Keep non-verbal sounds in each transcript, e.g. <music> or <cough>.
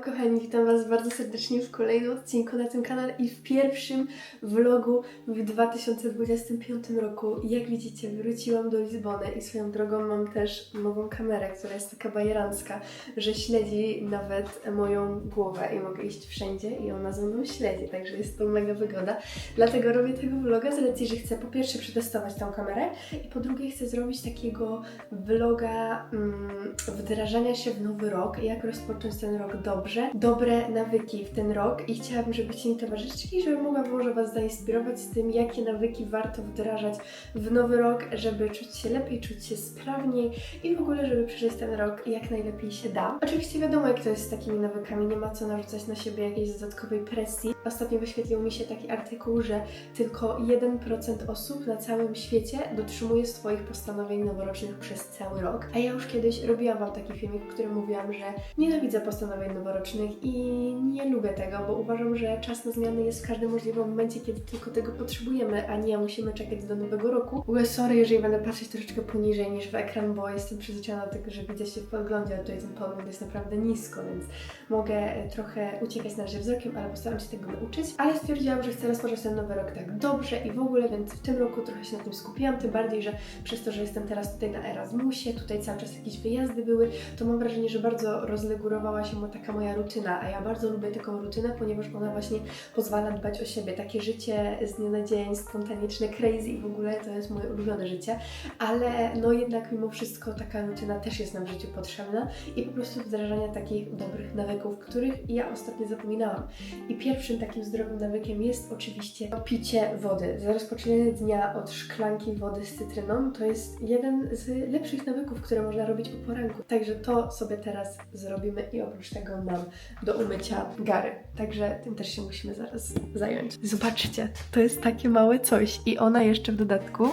kochani, witam Was bardzo serdecznie w kolejnym odcinku na tym kanale i w pierwszym vlogu w 2025 roku. Jak widzicie, wróciłam do Lizbony i swoją drogą mam też nową kamerę, która jest taka bajerancka, że śledzi nawet moją głowę i mogę iść wszędzie i ona ze mną śledzi, także jest to mega wygoda. Dlatego robię tego vloga z racji, że chcę po pierwsze przetestować tą kamerę i po drugie chcę zrobić takiego vloga mm, wdrażania się w nowy rok, jak rozpocząć ten rok dobrze, dobre nawyki w ten rok i chciałabym, żebyście mi towarzyszyli, żebym mogła może Was zainspirować z tym, jakie nawyki warto wdrażać w nowy rok, żeby czuć się lepiej, czuć się sprawniej i w ogóle, żeby przeżyć ten rok jak najlepiej się da. Oczywiście wiadomo, jak to jest z takimi nawykami, nie ma co narzucać na siebie jakiejś dodatkowej presji. Ostatnio wyświetlił mi się taki artykuł, że tylko 1% osób na całym świecie dotrzymuje swoich postanowień noworocznych przez cały rok. A ja już kiedyś robiłam Wam taki filmik, w którym mówiłam, że nienawidzę postanowień noworocznych i nie lubię tego, bo uważam, że czas na zmiany jest w każdym możliwym momencie, kiedy tylko tego potrzebujemy, a nie musimy czekać do nowego roku. W ogóle sorry, jeżeli będę patrzeć troszeczkę poniżej niż w ekran, bo jestem przyzwyczajona do tego, że widzę się w podglądzie, a tutaj ten podgląd jest naprawdę nisko, więc mogę e, trochę uciekać na razie wzrokiem, ale postaram się tego nauczyć. Ale stwierdziłam, że chcę rozpocząć ten nowy rok tak dobrze i w ogóle, więc w tym roku trochę się na tym skupiłam, tym bardziej, że przez to, że jestem teraz tutaj na Erasmusie, tutaj cały czas jakieś wyjazdy były, to mam wrażenie, że bardzo rozlegurowała się taka moja rutyna, a ja bardzo lubię taką rutynę, ponieważ ona właśnie pozwala dbać o siebie. Takie życie z dnia na dzień, spontaniczne, crazy i w ogóle to jest moje ulubione życie, ale no jednak mimo wszystko taka rutyna też jest nam w życiu potrzebna i po prostu wdrażania takich dobrych nawyków, których ja ostatnio zapominałam. I pierwszym takim zdrowym nawykiem jest oczywiście picie wody. Za rozpoczynanie dnia od szklanki wody z cytryną to jest jeden z lepszych nawyków, które można robić po poranku. Także to sobie teraz zrobimy i oprócz tego mam do umycia gary. Także tym też się musimy zaraz zająć. Zobaczcie, to jest takie małe coś i ona jeszcze w dodatku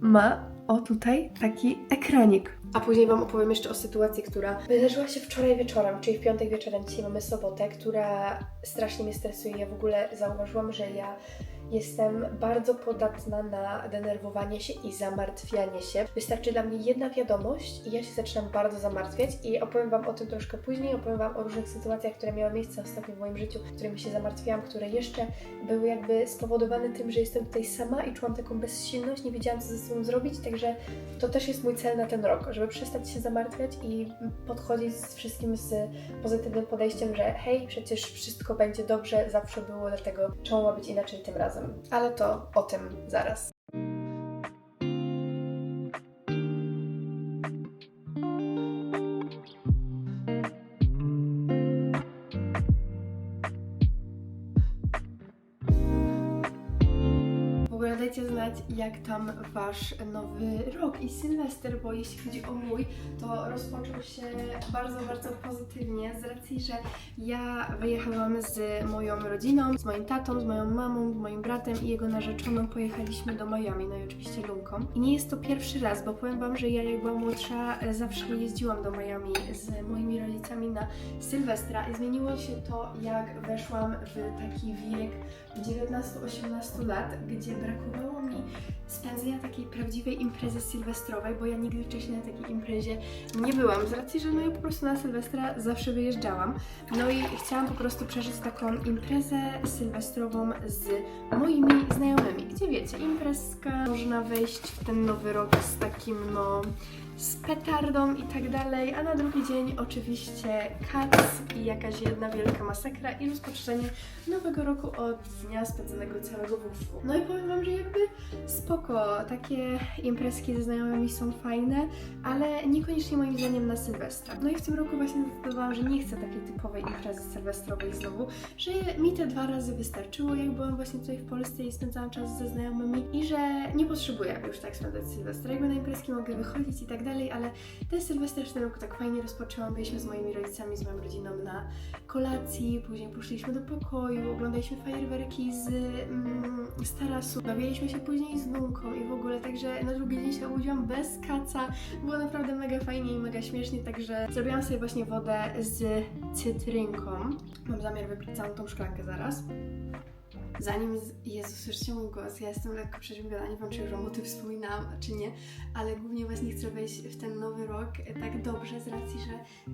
ma o tutaj taki ekranik. A później Wam opowiem jeszcze o sytuacji, która wydarzyła się wczoraj wieczorem, czyli w piątek wieczorem. Dzisiaj mamy sobotę, która strasznie mnie stresuje. Ja w ogóle zauważyłam, że ja jestem bardzo podatna na denerwowanie się i zamartwianie się. Wystarczy dla mnie jedna wiadomość i ja się zaczynam bardzo zamartwiać i opowiem Wam o tym troszkę później. Opowiem Wam o różnych sytuacjach, które miały miejsce ostatnio w moim życiu, którymi się zamartwiałam, które jeszcze były jakby spowodowane tym, że jestem tutaj sama i czułam taką bezsilność, nie wiedziałam co ze sobą zrobić, także to też jest mój cel na ten rok, żeby przestać się zamartwiać i podchodzić z wszystkim z pozytywnym podejściem, że hej, przecież wszystko będzie dobrze, zawsze było, dlatego czemu ma być inaczej tym razem. Ale to o tym zaraz. Jak tam Wasz nowy rok. I Sylwester, bo jeśli chodzi o mój, to rozpoczął się bardzo, bardzo pozytywnie z racji, że ja wyjechałam z moją rodziną, z moim tatą, z moją mamą, z moim bratem i jego narzeczoną. Pojechaliśmy do Miami, no i oczywiście Lunką. I nie jest to pierwszy raz, bo powiem Wam, że ja jak byłam młodsza zawsze jeździłam do Miami z moimi rodzicami na Sylwestra. I zmieniło się to, jak weszłam w taki wiek 19-18 lat, gdzie brakowało mi spędzenia takiej prawdziwej imprezy sylwestrowej, bo ja nigdy wcześniej na takiej imprezie nie byłam, z racji, że no ja po prostu na Sylwestra zawsze wyjeżdżałam. No i chciałam po prostu przeżyć taką imprezę sylwestrową z moimi znajomymi, gdzie wiecie, imprezka, można wejść w ten nowy rok z takim no z petardą i tak dalej, a na drugi dzień oczywiście kac i jakaś jedna wielka masakra i rozpoczynanie nowego roku od dnia spędzonego całego w. No i powiem Wam, że jakby spoko, takie imprezki ze znajomymi są fajne, ale niekoniecznie moim zdaniem na Sylwestra. No i w tym roku właśnie zdecydowałam, że nie chcę takiej typowej imprezy sylwestrowej znowu, że mi te dwa razy wystarczyło, jak byłam właśnie tutaj w Polsce i spędzałam czas ze znajomymi i że nie potrzebuję już tak spędzać Sylwestra. Jakby na imprezki mogę wychodzić i tak dalej, ale ten tym roku tak fajnie rozpoczęłam. Byliśmy z moimi rodzicami, z moją rodziną na kolacji, później poszliśmy do pokoju, oglądaliśmy fajerwerki z, mm, z tarasu, bawiliśmy się później z Lunką i w ogóle, także na drugi dzień się obudziłam bez kaca. Było naprawdę mega fajnie i mega śmiesznie, także zrobiłam sobie właśnie wodę z cytrynką. Mam zamiar wypić całą tą szklankę zaraz. Zanim z... Jezu, słyszycie mój głos, ja jestem lekko przeziębiona, nie wiem czy już o tym wspominałam, czy nie, ale głównie właśnie chcę wejść w ten nowy rok tak dobrze z racji, że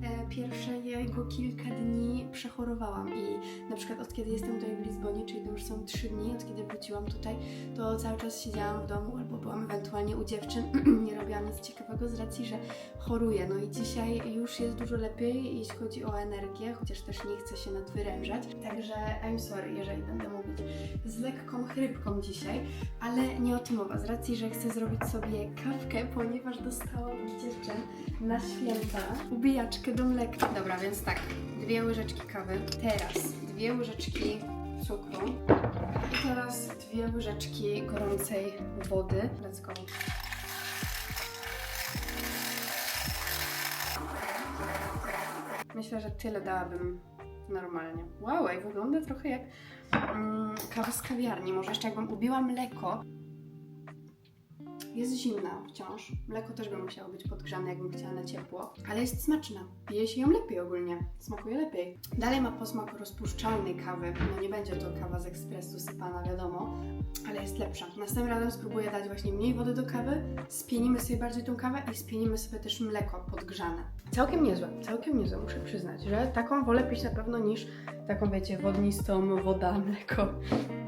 e, pierwsze jego kilka dni przechorowałam i na przykład od kiedy jestem tutaj w Lizbonie, czyli to już są trzy dni, od kiedy wróciłam tutaj, to cały czas siedziałam w domu albo byłam ewentualnie u dziewczyn, <clears throat> nie robiłam nic ciekawego z racji, że choruję. No i dzisiaj już jest dużo lepiej, jeśli chodzi o energię, chociaż też nie chcę się nadwyrężać. Także I'm sorry, jeżeli będę mówić z lekką chrypką dzisiaj, ale nie o tym mowa. Z racji, że chcę zrobić sobie kawkę, ponieważ dostałam dziewczyn na święta ubijaczkę do mleka. Dobra, więc tak, dwie łyżeczki kawy. Teraz dwie łyżeczki cukru. I teraz dwie łyżeczki gorącej wody. Let's go. Myślę, że tyle dałabym normalnie. Wow, i wygląda trochę jak kawa z kawiarni. Może jeszcze jakbym ubiła mleko. Jest zimna wciąż. Mleko też by musiało być podgrzane, jakbym chciała na ciepło. Ale jest smaczna. Pije się ją lepiej ogólnie. Smakuje lepiej. Dalej ma posmak rozpuszczalnej kawy. No nie będzie to kawa z ekspresu sypana, wiadomo. Ale jest lepsza. Następnym razem spróbuję dać właśnie mniej wody do kawy. Spienimy sobie bardziej tą kawę i spienimy sobie też mleko podgrzane. Całkiem niezłe. Całkiem niezłe, muszę przyznać, że taką wolę pić na pewno niż taką, wiecie, wodnistą woda, mleko.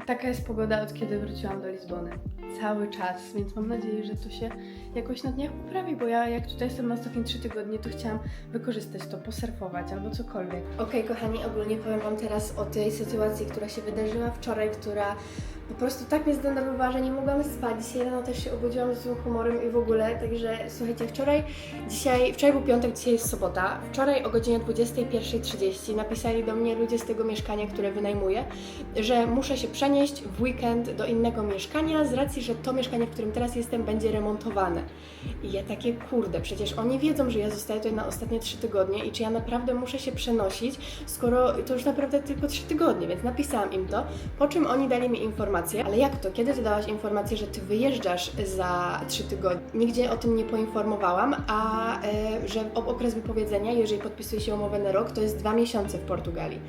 Taka jest pogoda od kiedy wróciłam do Lizbony. Cały czas, więc mam nadzieję, że to się jakoś na dniach poprawi, bo ja jak tutaj jestem na ostatnie trzy tygodnie, to chciałam wykorzystać to, posurfować albo cokolwiek. Okej, kochani, ogólnie powiem Wam teraz o tej sytuacji, która się wydarzyła wczoraj, która po prostu tak mnie zdenerwowała, że nie mogłam spać. Dzisiaj rano też się obudziłam z złym humorem i w ogóle, także słuchajcie, wczoraj, dzisiaj, wczoraj był piątek, dzisiaj jest sobota. Wczoraj o godzinie 21.30 napisali do mnie ludzie z tego mieszkania, które wynajmuję, że muszę się przenieść w weekend do innego mieszkania z racji, że to mieszkanie, w którym teraz jestem, będzie remontowane. I ja takie, kurde, przecież oni wiedzą, że ja zostaję tutaj na ostatnie trzy tygodnie i czy ja naprawdę muszę się przenosić, skoro to już naprawdę tylko trzy tygodnie, więc napisałam im to, po czym oni dali mi informację, ale jak to, kiedy ty dałaś informację, że ty wyjeżdżasz za trzy tygodnie? Nigdzie o tym nie poinformowałam, a e, że okres wypowiedzenia, jeżeli podpisuje się umowę na rok, to jest dwa miesiące w Portugalii.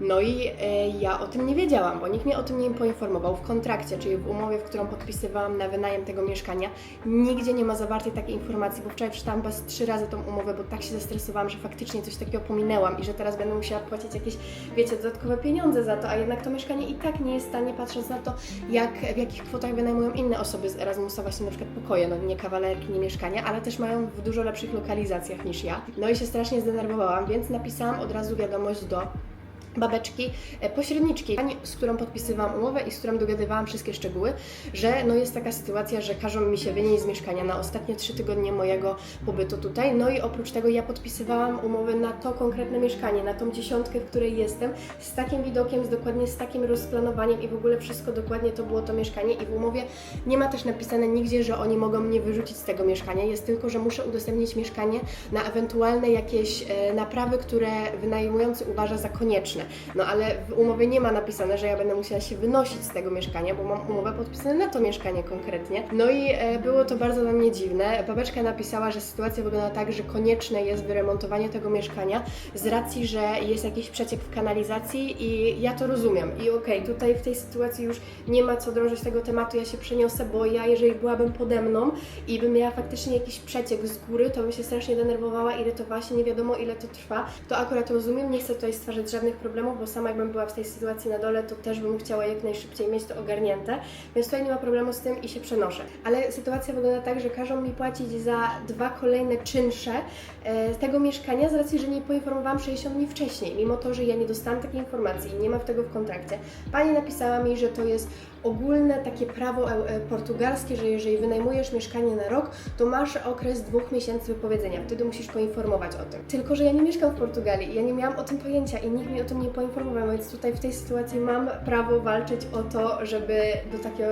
No i e, ja o tym nie wiedziałam, bo nikt mnie o tym nie poinformował. W kontrakcie, czyli w umowie, w którą podpisywałam na wynajem tego mieszkania, nigdzie nie ma zawartej takiej informacji, bo wczoraj przeczytałam was trzy razy tą umowę, bo tak się zestresowałam, że faktycznie coś takiego pominęłam i że teraz będę musiała płacić jakieś, wiecie, dodatkowe pieniądze za to, a jednak to mieszkanie i tak nie jest tanie, patrząc na to, jak, w jakich kwotach wynajmują inne osoby z Erasmusa, właśnie na przykład pokoje, no nie kawalerki, nie mieszkania, ale też mają w dużo lepszych lokalizacjach niż ja. No i się strasznie zdenerwowałam, więc napisałam od razu wiadomość do babeczki, e, pośredniczki, z którą podpisywałam umowę i z którą dogadywałam wszystkie szczegóły, że no jest taka sytuacja, że każą mi się wynieść z mieszkania na ostatnie trzy tygodnie mojego pobytu tutaj. No i oprócz tego ja podpisywałam umowę na to konkretne mieszkanie, na tą dziesiątkę, w której jestem, z takim widokiem, z dokładnie z takim rozplanowaniem i w ogóle wszystko dokładnie to było to mieszkanie i w umowie nie ma też napisane nigdzie, że oni mogą mnie wyrzucić z tego mieszkania, jest tylko, że muszę udostępnić mieszkanie na ewentualne jakieś e, naprawy, które wynajmujący uważa za konieczne. No ale w umowie nie ma napisane, że ja będę musiała się wynosić z tego mieszkania, bo mam umowę podpisaną na to mieszkanie konkretnie. No i e, było to bardzo dla mnie dziwne. Babeczka napisała, że sytuacja wygląda tak, że konieczne jest wyremontowanie tego mieszkania z racji, że jest jakiś przeciek w kanalizacji i ja to rozumiem. I okej, tutaj w tej sytuacji już nie ma co drążyć tego tematu, ja się przeniosę, bo ja jeżeli byłabym pode mną i bym miała faktycznie jakiś przeciek z góry, to bym się strasznie denerwowała, irytowała się, nie wiadomo ile to trwa. To akurat rozumiem, nie chcę tutaj stwarzać żadnych problemów, bo sama jakbym była w tej sytuacji na dole, to też bym chciała jak najszybciej mieć to ogarnięte, więc tutaj nie ma problemu z tym i się przenoszę. Ale sytuacja wygląda tak, że każą mi płacić za dwa kolejne czynsze e, tego mieszkania z racji, że nie poinformowałam 60 dni wcześniej, mimo to, że ja nie dostałam takiej informacji i nie ma tego w kontrakcie. Pani napisała mi, że to jest ogólne takie prawo e, e, portugalskie, że jeżeli wynajmujesz mieszkanie na rok, to masz okres dwóch miesięcy wypowiedzenia. Wtedy musisz poinformować o tym. Tylko, że ja nie mieszkam w Portugalii ja nie miałam o tym pojęcia i nikt mi o tym nie poinformował, więc tutaj w tej sytuacji mam prawo walczyć o to, żeby do, takiego,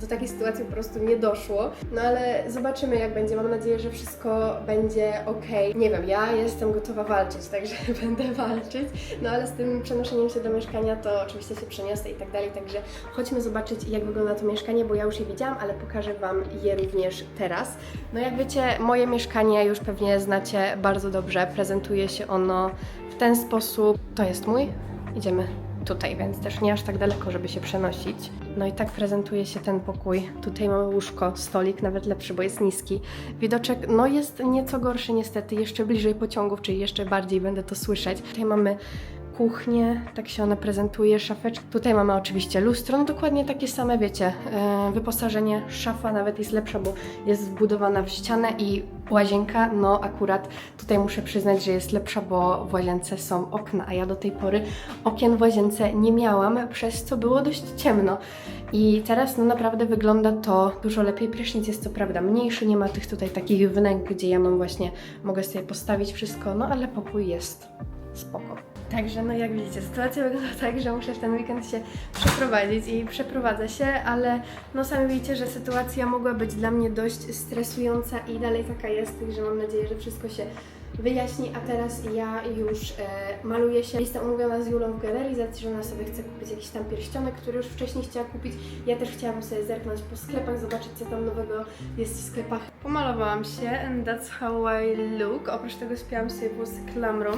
do takiej sytuacji po prostu nie doszło. No ale zobaczymy jak będzie. Mam nadzieję, że wszystko będzie ok. Nie wiem, ja jestem gotowa walczyć, także <laughs> będę walczyć. No ale z tym przenoszeniem się do mieszkania to oczywiście się przeniosę i tak dalej, także chodźmy zobaczyć jak wygląda to mieszkanie, bo ja już je widziałam, ale pokażę Wam je również teraz. No jak wiecie, moje mieszkanie już pewnie znacie bardzo dobrze. Prezentuje się ono w ten sposób. To jest mój. Idziemy tutaj, więc też nie aż tak daleko, żeby się przenosić. No i tak prezentuje się ten pokój. Tutaj mamy łóżko, stolik, nawet lepszy, bo jest niski. Widoczek, no jest nieco gorszy niestety, jeszcze bliżej pociągów, czyli jeszcze bardziej będę to słyszeć. Tutaj mamy kuchnię, tak się ona prezentuje, szafeczki. Tutaj mamy oczywiście lustro, no dokładnie takie same, wiecie, e, wyposażenie, szafa nawet jest lepsza, bo jest wbudowana w ścianę i łazienka, no akurat tutaj muszę przyznać, że jest lepsza, bo w łazience są okna, a ja do tej pory okien w łazience nie miałam, przez co było dość ciemno. I teraz no naprawdę wygląda to dużo lepiej. Prysznic jest co prawda mniejszy, nie ma tych tutaj takich wnęk, gdzie ja mam właśnie, mogę sobie postawić wszystko, no ale pokój jest spoko. Także no jak widzicie, sytuacja wygląda tak, że muszę w ten weekend się przeprowadzić i przeprowadzę się, ale no sami widzicie, że sytuacja mogła być dla mnie dość stresująca i dalej taka jest, także mam nadzieję, że wszystko się wyjaśni, a teraz ja już e, maluję się. Jestem umówiona z Julą w galerii, z że ona sobie chce kupić jakiś tam pierścionek, który już wcześniej chciała kupić. Ja też chciałabym sobie zerknąć po sklepach, zobaczyć co tam nowego jest w sklepach. Pomalowałam się and that's how I look. Oprócz tego spiałam sobie włosy klamrą,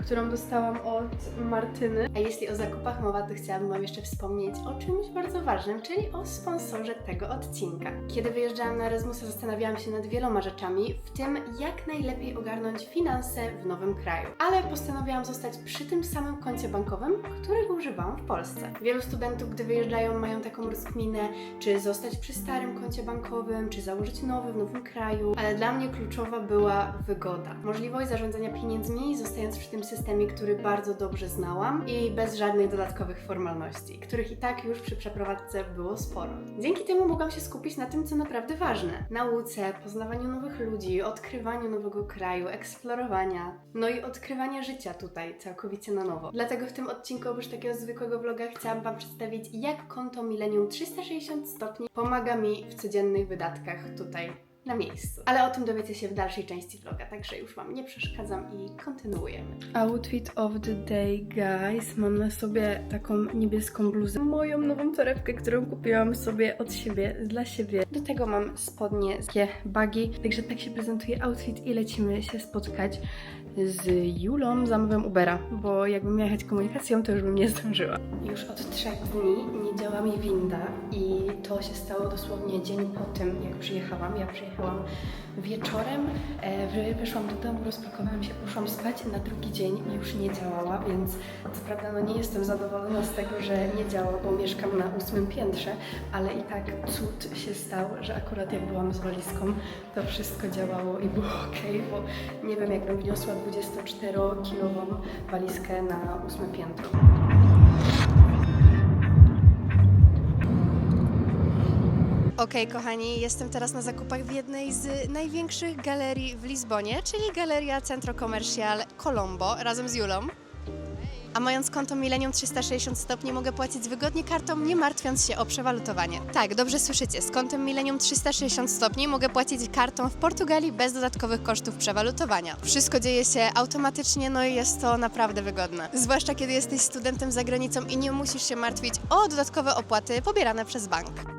którą dostałam od Martyny. A jeśli o zakupach mowa, to chciałabym Wam jeszcze wspomnieć o czymś bardzo ważnym, czyli o sponsorze tego odcinka. Kiedy wyjeżdżałam na Erasmusa, zastanawiałam się nad wieloma rzeczami, w tym jak najlepiej ogarnąć finanse w nowym kraju. Ale postanowiłam zostać przy tym samym koncie bankowym, którego używałam w Polsce. Wielu studentów, gdy wyjeżdżają, mają taką rozkminę, czy zostać przy starym koncie bankowym, czy założyć nowy w nowym ale dla mnie kluczowa była wygoda. Możliwość zarządzania pieniędzmi, zostając przy tym systemie, który bardzo dobrze znałam i bez żadnych dodatkowych formalności, których i tak już przy przeprowadzce było sporo. Dzięki temu mogłam się skupić na tym, co naprawdę ważne. Nauce, poznawaniu nowych ludzi, odkrywaniu nowego kraju, eksplorowania, no i odkrywania życia tutaj całkowicie na nowo. Dlatego w tym odcinku oprócz takiego zwykłego vloga chciałam Wam przedstawić, jak konto Millennium 360 stopni pomaga mi w codziennych wydatkach tutaj na miejscu. Ale o tym dowiecie się w dalszej części vloga, także już Wam nie przeszkadzam i kontynuujemy. Outfit of the day, guys. Mam na sobie taką niebieską bluzę. Moją nową torebkę, którą kupiłam sobie od siebie, dla siebie. Do tego mam spodnie, takie bagi. Także tak się prezentuje outfit i lecimy się spotkać z Julą. Zamawiam Ubera, bo jakbym miała jechać komunikacją, to już bym nie zdążyła. Już od trzech dni nie działa mi winda i to się stało dosłownie dzień po tym, jak przyjechałam. Ja przyjechałam wieczorem, e, wy- wyszłam do domu, rozpakowałam się, poszłam spać. Na drugi dzień już nie działała, więc co prawda no nie jestem zadowolona z tego, że nie działa, bo mieszkam na ósmym piętrze, ale i tak cud się stał, że akurat jak byłam z walizką, to wszystko działało i było <laughs> ok, bo nie wiem jakbym wniosła 24-kilową walizkę na ósme piętro. Okej, kochani, jestem teraz na zakupach w jednej z największych galerii w Lizbonie, czyli Galeria Centro Comercial Colombo razem z Julą. A mając konto Millennium 360 stopni mogę płacić wygodnie kartą, nie martwiąc się o przewalutowanie. Tak, dobrze słyszycie, z kontem Millennium 360 stopni mogę płacić kartą w Portugalii bez dodatkowych kosztów przewalutowania. Wszystko dzieje się automatycznie, no i jest to naprawdę wygodne. Zwłaszcza kiedy jesteś studentem za granicą i nie musisz się martwić o dodatkowe opłaty pobierane przez bank.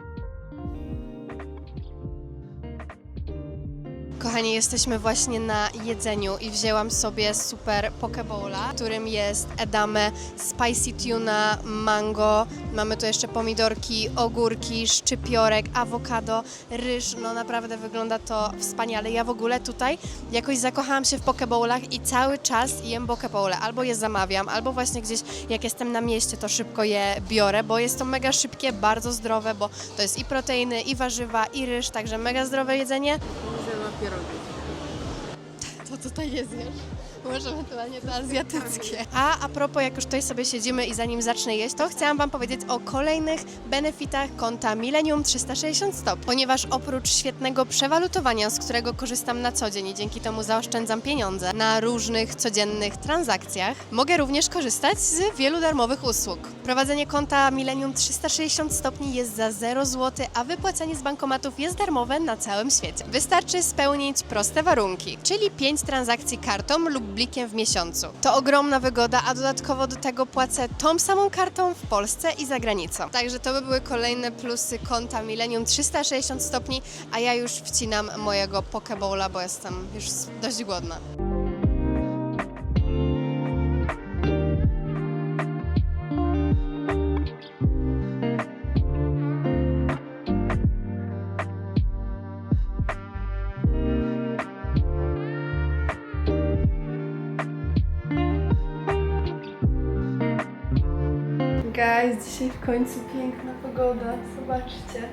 Kochani, jesteśmy właśnie na jedzeniu i wzięłam sobie super pokebowla, którym jest edame, spicy tuna, mango, mamy tu jeszcze pomidorki, ogórki, szczypiorek, awokado, ryż, no naprawdę wygląda to wspaniale. Ja w ogóle tutaj jakoś zakochałam się w pokebowlach i cały czas jem pokebowle, albo je zamawiam, albo właśnie gdzieś jak jestem na mieście, to szybko je biorę, bo jest to mega szybkie, bardzo zdrowe, bo to jest i proteiny, i warzywa, i ryż, także mega zdrowe jedzenie. To tutaj jest, wiesz? Może ewentualnie to azjatyckie. A a propos, jak już tutaj sobie siedzimy i zanim zacznę jeść, to chciałam Wam powiedzieć o kolejnych benefitach konta Millennium 360 Stop, ponieważ oprócz świetnego przewalutowania, z którego korzystam na co dzień i dzięki temu zaoszczędzam pieniądze na różnych codziennych transakcjach, mogę również korzystać z wielu darmowych usług. Prowadzenie konta Millennium 360 stopni jest za 0 zł, a wypłacanie z bankomatów jest darmowe na całym świecie. Wystarczy spełnić proste warunki, czyli 5 transakcji kartą lub blikiem w miesiącu. To ogromna wygoda, a dodatkowo do tego płacę tą samą kartą w Polsce i za granicą. Także to by były kolejne plusy konta Millennium 360 stopni, a ja już wcinam mojego pokebowla, bo jestem już dość głodna. Guys, dzisiaj w końcu piękna pogoda, zobaczcie.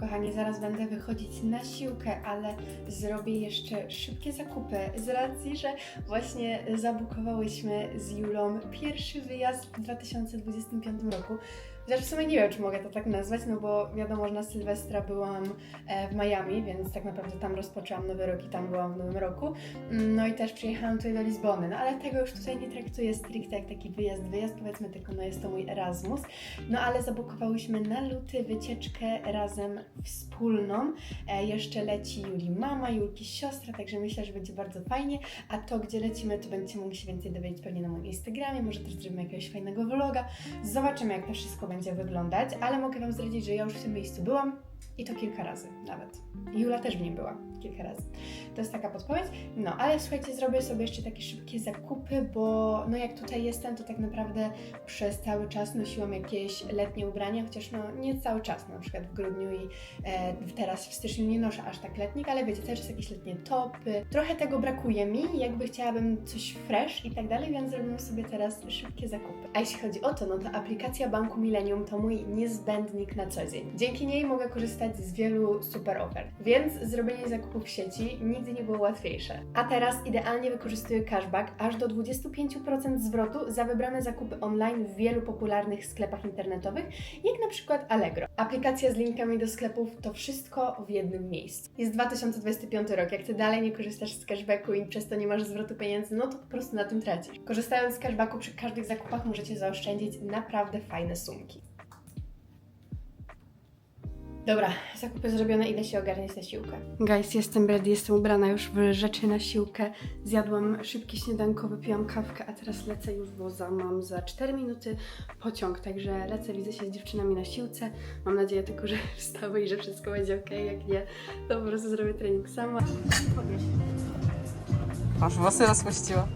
Kochani, zaraz będę wychodzić na siłkę, ale zrobię jeszcze szybkie zakupy z racji, że właśnie zabukowałyśmy z Julą pierwszy wyjazd w 2025 roku. Chociaż w sumie nie wiem, czy mogę to tak nazwać, no bo wiadomo, że na Sylwestra byłam e, w Miami, więc tak naprawdę tam rozpoczęłam nowy rok i tam byłam w nowym roku. Mm, No i też przyjechałam tutaj do Lizbony, no ale tego już tutaj nie traktuję stricte jak taki wyjazd, wyjazd powiedzmy, tylko no jest to mój Erasmus. No ale zabukowałyśmy na luty wycieczkę razem wspólną. E, jeszcze leci Juli mama, Julki siostra, także myślę, że będzie bardzo fajnie. A to, gdzie lecimy, to będziecie mogli się więcej dowiedzieć pewnie na moim Instagramie, może też zrobimy jakiegoś fajnego vloga. Zobaczymy, jak to wszystko będzie wyglądać, ale mogę Wam zdradzić, że ja już w tym miejscu byłam i to kilka razy nawet. Jula też w nim była kilka razy. To jest taka podpowiedź. No, ale słuchajcie, zrobię sobie jeszcze takie szybkie zakupy, bo no jak tutaj jestem, to tak naprawdę przez cały czas nosiłam jakieś letnie ubrania, chociaż no nie cały czas, na przykład w grudniu i e, teraz w styczniu nie noszę aż tak letnich, ale wiecie, cały czas jakieś letnie topy. Trochę tego brakuje mi, jakby chciałabym coś fresh i tak dalej, więc zrobimy sobie teraz szybkie zakupy. A jeśli chodzi o to, no to aplikacja Banku Millennium to mój niezbędnik na co dzień. Dzięki niej mogę korzystać z wielu super ofert, więc zrobienie zakupów w sieci nigdy nie było łatwiejsze. A teraz idealnie wykorzystuję cashback aż do 25% zwrotu za wybrane zakupy online w wielu popularnych sklepach internetowych, jak na przykład Allegro. Aplikacja z linkami do sklepów to wszystko w jednym miejscu. Jest 2025 rok, jak ty dalej nie korzystasz z cashbacku i przez to nie masz zwrotu pieniędzy, no to po prostu na tym tracisz. Korzystając z cashbacku przy każdych zakupach możecie zaoszczędzić naprawdę fajne sumki. Dobra, zakupy zrobione, idę się ogarniać na siłkę. Guys, jestem ready, jestem ubrana już w rzeczy na siłkę. Zjadłam szybkie śniadanko, wypiłam kawkę, a teraz lecę już, bo za, mam za 4 minuty pociąg, także lecę, widzę się z dziewczynami na siłce. Mam nadzieję tylko, że <laughs> wstały i że wszystko będzie ok, jak nie, to po prostu zrobię trening sama. Aż włosy rozpuściła.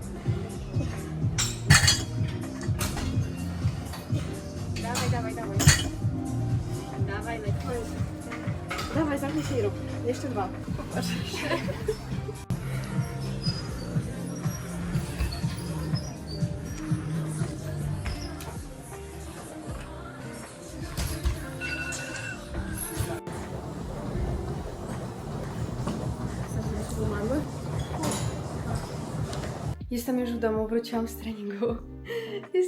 Rób. Jeszcze dwa. Popatrz. Jestem już w domu, wróciłam z treningu.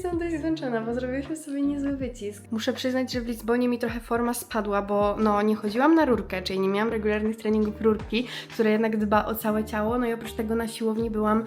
Jestem dość zmęczona, bo zrobiliśmy sobie niezły wycisk. Muszę przyznać, że w Lizbonie mi trochę forma spadła, bo no nie chodziłam na rurkę, czyli nie miałam regularnych treningów rurki, które jednak dba o całe ciało, no i oprócz tego na siłowni byłam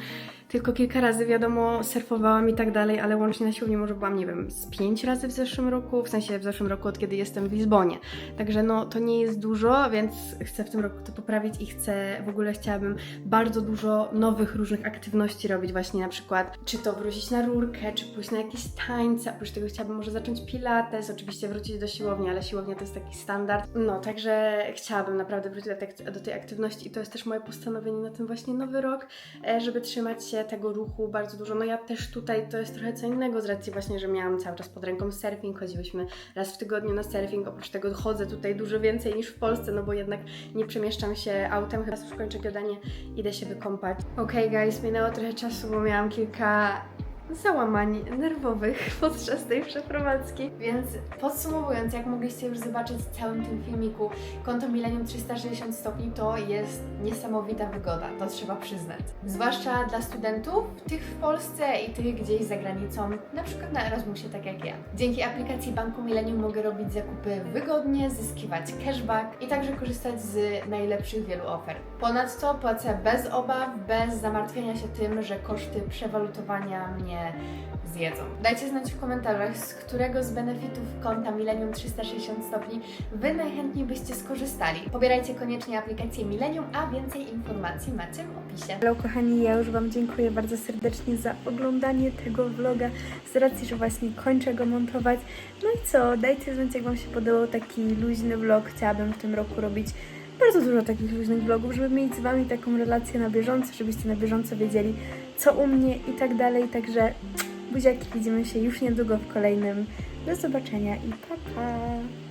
tylko kilka razy, wiadomo, surfowałam i tak dalej, ale łącznie na siłowni może byłam, nie wiem, z pięć razy w zeszłym roku, w sensie w zeszłym roku, od kiedy jestem w Lizbonie. Także no, to nie jest dużo, więc chcę w tym roku to poprawić i chcę, w ogóle chciałabym bardzo dużo nowych różnych aktywności robić, właśnie na przykład, czy to wrócić na rurkę, czy pójść na jakieś tańce, oprócz tego chciałabym może zacząć pilates, oczywiście wrócić do siłowni, ale siłownia to jest taki standard. No, także chciałabym naprawdę wrócić do, tej- aktywności i to jest też moje postanowienie na ten właśnie nowy rok, e, żeby trzymać się tego ruchu bardzo dużo. No ja też tutaj to jest trochę co innego z racji właśnie, że miałam cały czas pod ręką surfing, chodziłyśmy raz w tygodniu na surfing, oprócz tego chodzę tutaj dużo więcej niż w Polsce, no bo jednak nie przemieszczam się autem, chyba już kończę gadanie, idę się wykąpać. Okej guys, minęło trochę czasu, bo miałam kilka załamań nerwowych <laughs> podczas tej przeprowadzki. Więc podsumowując, jak mogliście już zobaczyć w całym tym filmiku, konto Millennium 360 stopni to jest niesamowita wygoda, to trzeba przyznać. Zwłaszcza dla studentów, tych w Polsce i tych gdzieś za granicą, na przykład na Erasmusie, tak jak ja. Dzięki aplikacji Banku Millennium mogę robić zakupy wygodnie, zyskiwać cashback i także korzystać z najlepszych wielu ofert. Ponadto płacę bez obaw, bez zamartwiania się tym, że koszty przewalutowania mnie zjedzą. Dajcie znać w komentarzach, z którego z benefitów konta Millennium 360 stopni Wy najchętniej byście skorzystali. Pobierajcie koniecznie aplikację Millennium, a więcej informacji macie w opisie. Hello kochani, ja już Wam dziękuję bardzo serdecznie za oglądanie tego vloga, z racji, że właśnie kończę go montować. No i co, dajcie znać jak Wam się podobał taki luźny vlog, chciałabym w tym roku robić bardzo dużo takich luźnych vlogów, żeby mieć z Wami taką relację na bieżąco, żebyście na bieżąco wiedzieli co u mnie i tak dalej, także buziaki, widzimy się już niedługo w kolejnym. Do zobaczenia i pa pa!